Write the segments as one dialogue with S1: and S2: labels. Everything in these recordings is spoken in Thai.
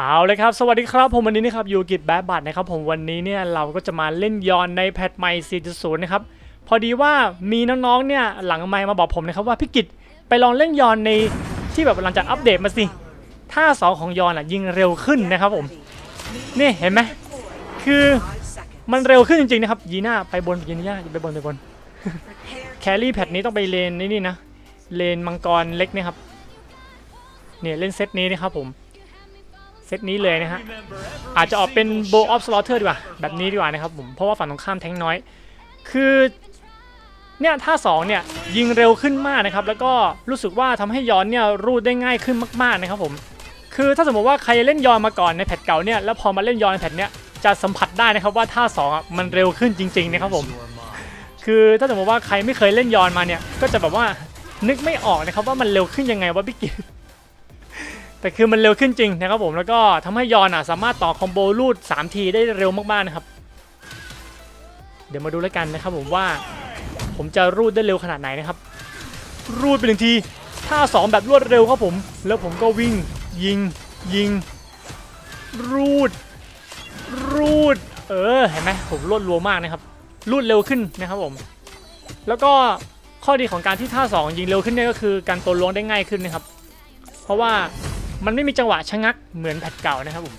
S1: เอาเลยครับ สวัสดีครับผมวันนี้นะครับยูกิจแบบัตนะครับผมวันนี้เนี่ยเราก็จะมาเล่นยอนในแพทใหม่ 4.0 นะครับ พอดีว่ามีน้องๆเนี่ยหลังไมมาบอกผมนะครับว่าพี่กิจไปลองเล่นยอนในที่แบบหลังจากอัปเดตมาสิท่าสองของยอนอะยิงเร็วขึ้นนะครับผมนี่เห็นไหมคือมันเร็วขึ้นจริงๆนะครับยีน่าไปบนยีน่าไปบนไปบนแครี่แพทนี้ต้องไปเลนนี่นี่นะเลนมังกรเล็กนะครับเนี่ยเล่นเซตนี้นะครับผม เซตนี้เลยนะฮะ อาจจะออกเป็น Bow of Slaughter ดีกว่า แบบนี้ดีกว่านะครับผม เพราะว่าฝั่งตรงข้ามแทงน้อย คือเนี่ยท่า2เนี่ยยิงเร็วขึ้นมากนะครับ แล้วก็รู้สึกว่าทำให้ย้อนเนี่ยรูดได้ง่ายขึ้นมาก ๆนะครับผม คือถ้าสมมติว่าใครเล่นย้อนมาก่อนในแพทเก่าเนี่ยแล้วพอมาเล่นย้อนในแพทเนี้ยจะสัมผัสได้นะครับว่าท่า2อะมันเร็วขึ้นจริง ๆ นะครับผม คือถ้าสมมติว่าใครไม่เคยเล่นย้อนมาเนี่ยก็จะแบบว่านึกไม่ออกนะครับว่ามันเร็วขึ้นยังไงวะพี่กิต แต่คือมันเร็วขึ้นจริงนะครับผมแล้วก็ทำให้ยอนอะสามารถต่อคอมโบรูด3ทีได้เร็วมากๆนะครับ เดี๋ยวมาดูแล้วกันนะครับผมว่าผมจะรูดได้เร็วขนาดไหนนะครับ รูดไปหนึ่งทีท่าสองแบบรวดเร็วครับผม แล้วผมก็วิ่งยิงยิง รูด รูด เออเห็นไหมผมรวดรัวมากนะครับ รูดเร็วขึ้นนะครับผม แล้วก็ข้อดีของการที่ท่า 2 ยิงเร็วขึ้นเนี่ยก็คือการตัวล้วงได้ง่ายขึ้นนะครับ เพราะว่า มันไม่มีจังหวะชะงักเหมือนแพทเก่านะครับผม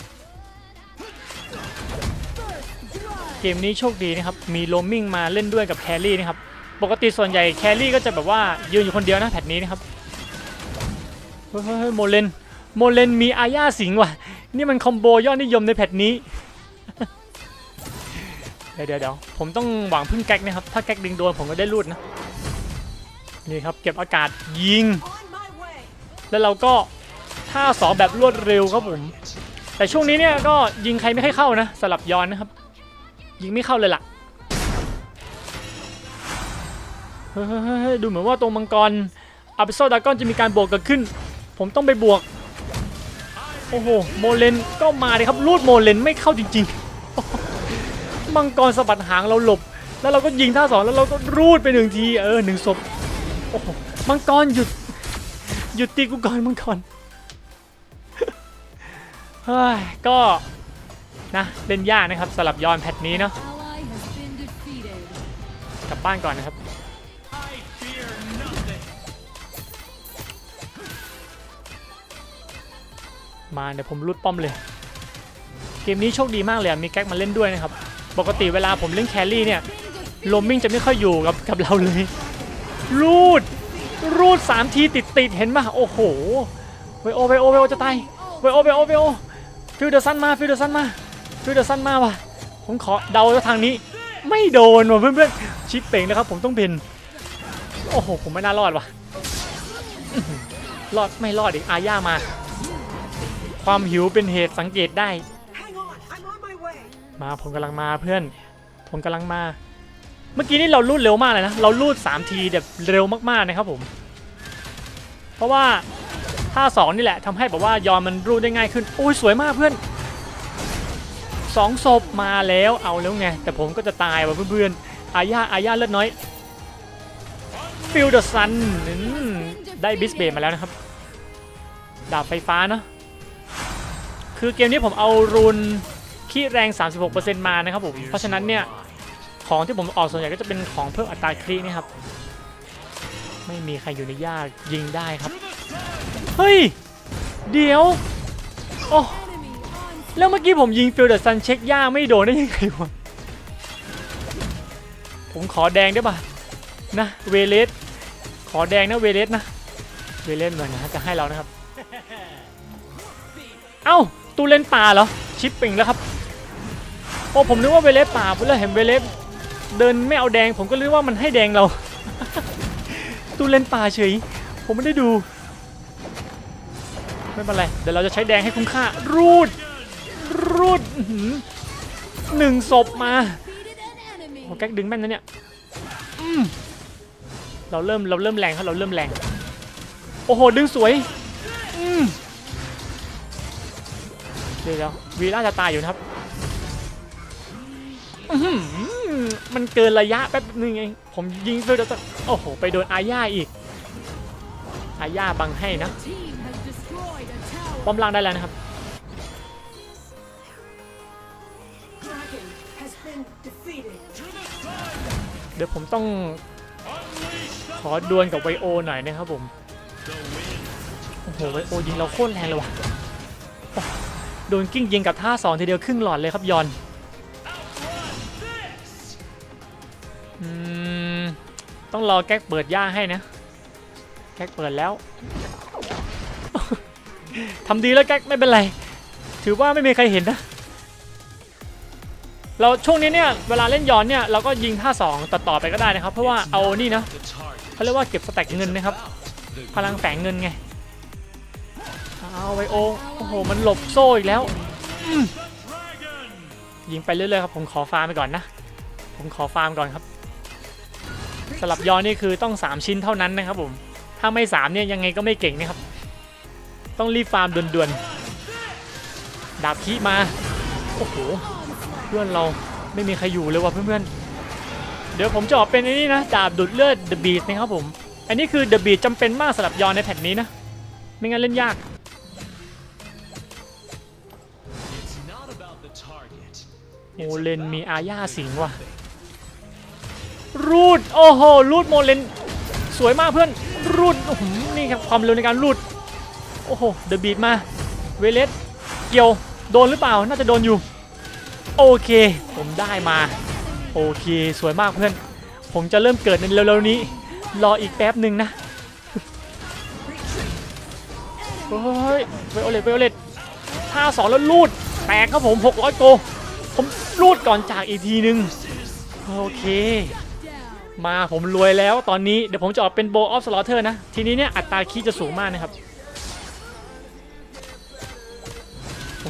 S1: เกมนี้โชคดีนะครับ มีโรมมิ่งมาเล่นด้วยกับแครี่นะครับ ปกติส่วนใหญ่แครี่ก็จะแบบว่ายืนอยู่คนเดียวนะแพทนี้นะครับ เฮ้ยโมเลน โมเลนมีอาญาสิงว่ะ นี่มันคอมโบยอดนิยมในแพทนี้ เดี๋ยวเดี๋ยวเดี๋ยวผมต้องหวังพึ่งแก๊กนะครับ ถ้าแก๊กดึงโดนผมก็ได้รูดนะ นี่ครับเก็บอากาศยิง แล้วเราก็ ท่าสองแบบรวดเร็วครับผม แต่ช่วงนี้เนี่ยก็ยิงใครไม่ค่อยเข้านะสลับย้อนนะครับ ยิงไม่เข้าเลยล่ะเฮ้ยดูเหมือนว่าตรงมังกรอาบิโซดากอนจะมีการบวกเกิดขึ้น ผมต้องไปบวก โอ้โห โมเลนก็มาเลยครับรูดโมเลนไม่เข้าจริงๆ มังกรสะบัดหางเราหลบ แล้วเราก็ยิงท่าสองแล้วเราก็รูดไปหนึ่งที เออหนึ่งศพ โอ้โห มังกรหยุด หยุดตีกูก่อนมังกร เฮ้ยก็นะเล่นยากนะครับสลับยอนแพทนี้เนาะกลับบ้านก่อนนะครับมาเดี๋ยวผมรูดป้อมเลย เกมนี้โชคดีมากเลยมีแก๊กมาเล่นด้วยนะครับ ปกติเวลาผมเล่นแครี่เนี่ยโลมมิ่งจะไม่ค่อยอยู่กับกับเราเลย รูด รูด 3 ทีติดติดเห็นปะโอ้โหเวโอเวโอเวโอจะตายเวโอเวโอเวโอ ฟิลเดอร์ซันมาฟิลเดอร์ซันมาฟิลเดอร์ซันมาว่ะผมขอเดาทางนี้ ไม่โดนว่ะเพื่อนๆชิปเป่งนะครับ ผมต้องเป็นโอ้โหผมไม่น่ารอดว่ะรอดไม่รอดอีกอาญามา ความหิวเป็นเหตุสังเกตได้ มาผมกำลังมาเพื่อน ผมกำลังมา เมื่อกี้นี่เราลูดเร็วมากเลยนะ เราลูด3ทีแบบเร็วมากๆนะครับผม เพราะว่า ท่าสองนี่แหละทำให้แบบว่ายอมมันรูดได้ง่ายขึ้นโอ้ยสวยมากเพื่อนสองศพมาแล้วเอาแล้วไง แต่ผมก็จะตายว่ะเพื่อนๆอาญาอาญาเลือดน้อยฟิลเดอร์ซันได้บิสเบมาแล้วนะครับ ดาบไฟฟ้าเนาะคือเกมนี้ผมเอารูนขี้แรง 36%มานะครับผม เพราะฉะนั้นเนี่ย ของที่ผมออกส่วนใหญ่ก็จะเป็นของเพิ่มอัตราคลีนี่ครับ ไม่มีใครอยู่ในยากยิงได้ครับ เฮ้ย เดี๋ยว โอ้แล้วเมื่อกี้ผมยิงฟิลเดอร์ซันเช็คย่าไม่โดนได้ยังไงวะ ผมขอแดงได้ป่ะนะเวเลสขอแดงนะเวเลสนะ เวเลสเหมือนนะจะให้เรานะครับ เอ้าตูเล่นป่าเหรอ ชิปปิงแล้วครับ โอ้ผมนึกว่าเวเลสป่าเพื่อเห็นเวเลสเดินไม่เอาแดงผมก็นึกว่ามันให้แดงเรา ตูเล่นป่าเฉย ผมไม่ได้ดู ไม่เป็นไรเดี๋ยวเราจะใช้แดงให้คุ้มค่า รูด รูดหนึ่งศพมาโอ้แก๊กดึงแม่นนะเนี่ยเราเริ่มเราเริ่มแรงครับเราเริ่มแรง โอ้โหดึงสวยเดี๋ยวววีล่าจะตายอยู่นะครับมันเกินระยะแป๊บนึงเองผมยิงเพื่อจะโอ้โห ไปโดนอาญาอีก อาญาบังให้นะ ป้อมล่างได้แล้วนะครับ เดี๋ยวผมต้องขอดวลกับไวโอหน่อยนะครับผม โอ้โหไวโอยิงเราโคตรแรงเลยว่ะ โดนกิ้งยิงกับท่าสองทีเดียวครึ่งหลอดเลยครับยอนต้องรอแก๊กเปิดย่าให้นะ แก๊กเปิดแล้ว ทำดีแล้วแก๊กไม่เป็นไร ถือว่าไม่มีใครเห็นนะ เราช่วงนี้เนี่ยเวลาเล่นย้อนเนี่ยเราก็ยิงท่า2ต่อต่อไปก็ได้นะครับ เพราะว่าเอานี่นะเขาเรียกว่าเก็บสแต็กเงินนะครับ พลังแฝงเงินไงเอาไวโอโอ้โหมันหลบโซ่อีกแล้วยิงไปเรื่อยๆครับผมขอฟาร์มไปก่อนนะ ผมขอฟาร์มก่อนครับสลับย้อนนี่คือต้อง 3 ชิ้นเท่านั้นนะครับผม ถ้าไม่ 3 เนี่ยยังไงก็ไม่เก่งนะครับ ต้องรีบฟาร์มด่วนๆ ดาบขี้มา โอ้โห เพื่อนเราไม่มีใครอยู่เลยว่ะเพื่อนๆ เดี๋ยวผมจะออกเป็นอ้นี่นะ ดาบดูดเลือด The Beast นะครับผม อันนี้คือ The Beast จำเป็นมากสำหรับยอนในแผ่นนี้นะ ไม่งั้นเล่นยาก โมเลนมีอาญาสิงว่ะ รูด โอ้โห รูดโมเลน สวยมากเพื่อน รูดโอ้โหนี่ครับความเร็วในการรูด โอ้โห The Beast มา เวเลสเกี่ยว โดนหรือเปล่า น่าจะโดนอยู่ โอเค ผมได้มา โอเค สวยมากเพื่อน ผมจะเริ่มเกิดในเร็วๆนี้ รออีกแป๊บหนึ่งนะเฮ้ยไวโอเลตไวโอเลตท่าสองแล้วลูด แตกครับผม 600โก ผมลูดก่อนจากอีกทีนึง โอเค มาผมรวยแล้วตอนนี้ เดี๋ยวผมจะออกเป็นโบออฟสลอเทอร์นะ ทีนี้เนี่ยอัตราคีย์จะสูงมากนะครับ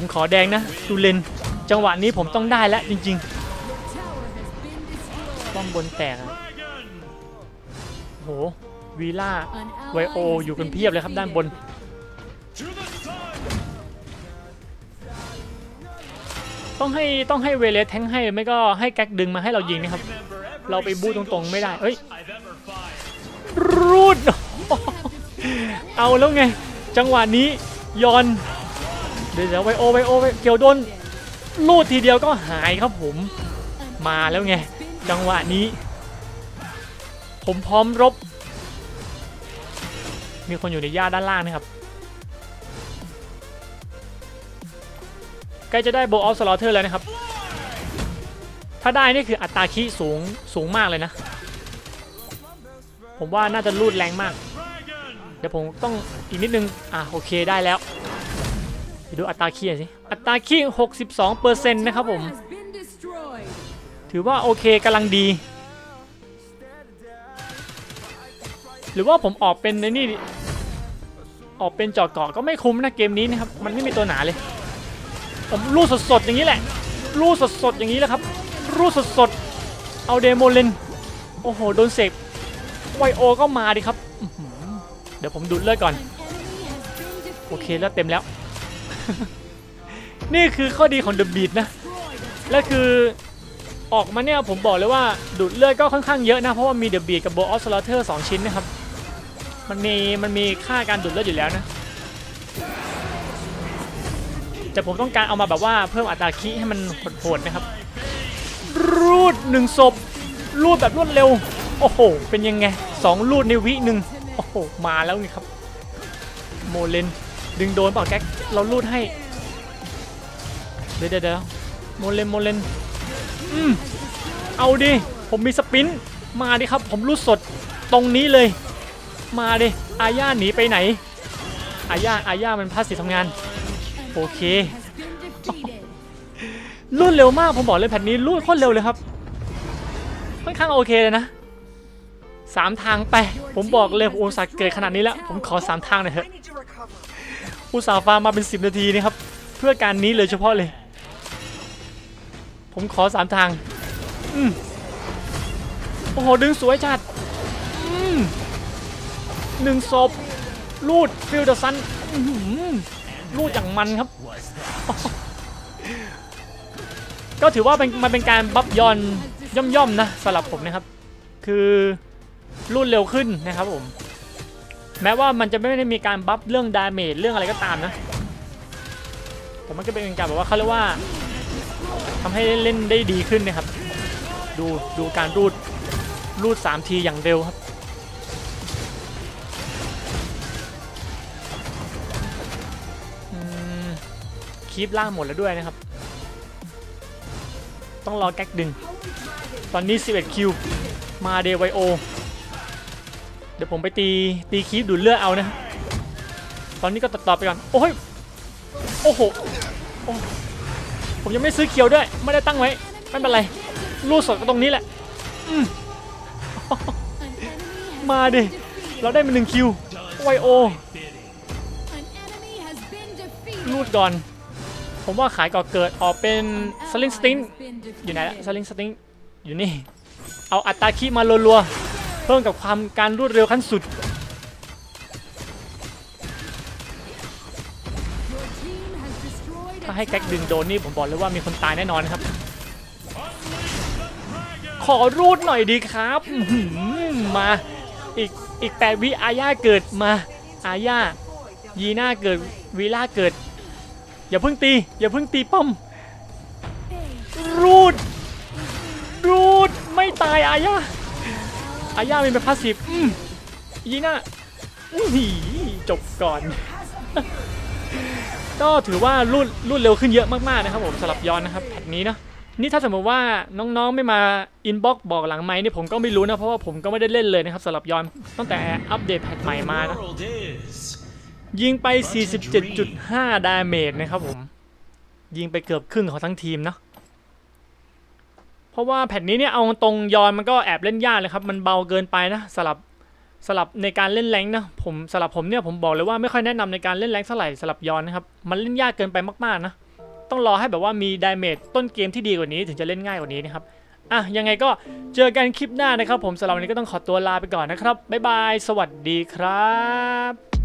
S1: ผมขอแดงนะดูเลนจังหวะนี้ผมต้องได้แล้วจริงๆป้อมบนแตกอะโหวีล่าไวโออยู่กันเพียบเลยครับด้านบนต้องให้ต้องให้เวเลสแทงให้ไม่ก็ให้แก๊กดึงมาให้เรายิงนะครับ เราไปบูตรงๆไม่ได้ เอ้ยรูด เอาแล้วไง จังหวะนี้ยอน ดี๋ยวเดี๋ยวไวโอไวโอไวเกี่ยวโดนลูดทีเดียวก็หายครับผม มาแล้วไง จังหวะนี้ ผมพร้อมรบ มีคนอยู่ในย่าด้านล่างนะครับใกล้จะได้โบออฟสลอเทอร์แล้วนะครับ ถ้าได้นี่คืออัตราคีสูงสูงมากเลยนะ ผมว่าน่าจะรูดแรงมาก เดี๋ยวผมต้องอีกนิดนึง อะโอเคได้แล้ว ดูอัตราคียสิ อัตราคี62%นะครับผม
S2: has been destroyed.
S1: ถือว่าโอเคกำลังดี หรือว่าผมออกเป็นในนี่ ออกเป็นจาะเกาะก็ไม่คุ้มนะเกมนี้นะครับ มันไม่มีตัวหนาเลย ผมรูดสดๆอย่างนี้แหละ รูดสดๆอย่างนี้แหละครับ รูดสดๆ เอาเดโมเลน โอ้โห โดนเสกไวโอก็มาดิครับ เดี๋ยวผมดูดเลือดก่อน โอเค
S2: defeated.
S1: เลือดเต็มแล้ว นี่คือข้อดีของเดอะบีดนะ และคือออกมาเนี่ยผมบอกเลยว่าดูดเลือดก็ค่อนข้างเยอะนะ เพราะว่ามีเดอะบีกับโบออสลอเทอร์สองชิ้นนะครับ มันมีมันมีค่าการดูดเลือดอยู่แล้วนะ แต่ผมต้องการเอามาแบบว่าเพิ่มอัตราคิให้มันโหดๆนะครับ รูดหนึ่งศพรูดแบบรวดเร็ว โอ้โห เป็นยังไงสองรูดในวิหนึ่งโอ้โห มาแล้วนี่ครับ โมเลน ดึงโดนเปล่าแก๊กเรารูดให้ เดี๋ยวเดี๋ยวโมเลนโมเลนอืมเอาดิ ผมมีสปิน มาดิครับ ผมรูดสดตรงนี้เลย มาดิ อาญาหนีไปไหน อาญาอาญามันพลาดสซีฟทำงาน โอเค
S2: has been defeated.
S1: รูดเร็วมาก ผมบอกเลยแผ่นนี้รูดโคตรเร็วเลยครับ ค่อนข้างโอเคเลยนะสามทางไป ผมบอกเลยผมอุตส่าห์เกิดขนาดนี้แล้ว ผมขอสามทางหน่อยเถอะ อุตส่าห์ฟาร์มมาเป็น 10 นาทีนี่ครับ เพื่อการนี้เลยเฉพาะเลย ผมขอสามทางอืมโอ้โห ดึงสวยจัดอืมหนึ่งศพลูดฟิลเดอร์ซันลูดอย่างมันครับ ก็ถือว่าเป็นมันเป็นการบัฟยอนย่อมๆนะสำหรับผมนะครับ คือรูดเร็วขึ้นนะครับผม แม้ว่ามันจะไม่ได้มีการบัฟเรื่องดาเมจเรื่องอะไรก็ตามนะ แต่มันก็เป็นการแบบว่าเขาเรียกว่าทำให้เล่นได้ดีขึ้นนะครับ ดูดูการรูดรูด 3 ทีอย่างเร็วครับอืมคีบล่างหมดแล้วด้วยนะครับ ต้องรอแก๊กดึง ตอนนี้ 11 คิว มาเดไวโอ เดี๋ยวผมไปตีตีคีบดูดเลือดเอานะ ตอนนี้ก็ตัดต่อไปก่อน โอ้ย โอ้โหโอ้ผมยังไม่ซื้อเคียวด้วย ไม่ได้ตั้งไว้ ไม่เป็นไรรูดสดก็ตรงนี้แหละอืมมาดิ เราได้มาหนึ่งคิวไวโอรูดก่อน ผมว่าขายก่อเกิดออกเป็นสลิงสติงอยู่ไหนละสลิงสติงอยู่นี่ เอาอัตราคีมารัวๆ เพิ่มกับความการรวดเร็วขั้นสุด ถ้าให้แก๊กดึงโดนนี่ผมบอกเลยว่ามีคนตายแน่นอนครับ ขอรูดหน่อยดีครับมาอีกอีกแปดวิอาญาเกิดมา อาญายีน่าเกิดวีล่าเกิด อย่าเพิ่งตี อย่าเพิ่งตีป้อม รูด รูดไม่ตายอาญา อาญามีเป็นพาสซีฟยีน่าอื้อหือจบก่อน ก็ถือว่ารุ่นรุ่นเร็วขึ้นเยอะมากๆนะครับผมสำหรับย้อนนะครับแพทนี้เนอะนี่ถ้าสมมติว่าน้องๆไม่มาอินบ็อกบอกหลังไม้นี่ผมก็ไม่รู้นะ เพราะว่าผมก็ไม่ได้เล่นเลยนะครับสำหรับย้อนตั้งแต่อัปเดตแพทใหม่มานะยิงไป 47.5 ดาเมจนะครับผม ยิงไปเกือบครึ่งของทั้งทีมเนาะ ราะว่าแผ่นนี้เนี่ยเอาตรงยอนมันก็แอบเล่นยากเลยครับ มันเบาเกินไปนะสลับสลับในการเล่นแรงนะผมสลับผมเนี่ยผมบอกเลยว่าไม่ค่อยแนะนำในการเล่นแรงเท่าไหร่สลับยอนนะครับมันเล่นยากเกินไปมากๆนะต้องรอให้แบบว่ามีดาเมจต้นเกมที่ดีกว่านี้ถึงจะเล่นง่ายกว่านี้นะครับอะยังไงก็เจอกันคลิปหน้านะครับ ผมสำหรับวันนี้ก็ต้องขอตัวลาไปก่อนนะครับบ๊ายบายสวัสดีครับ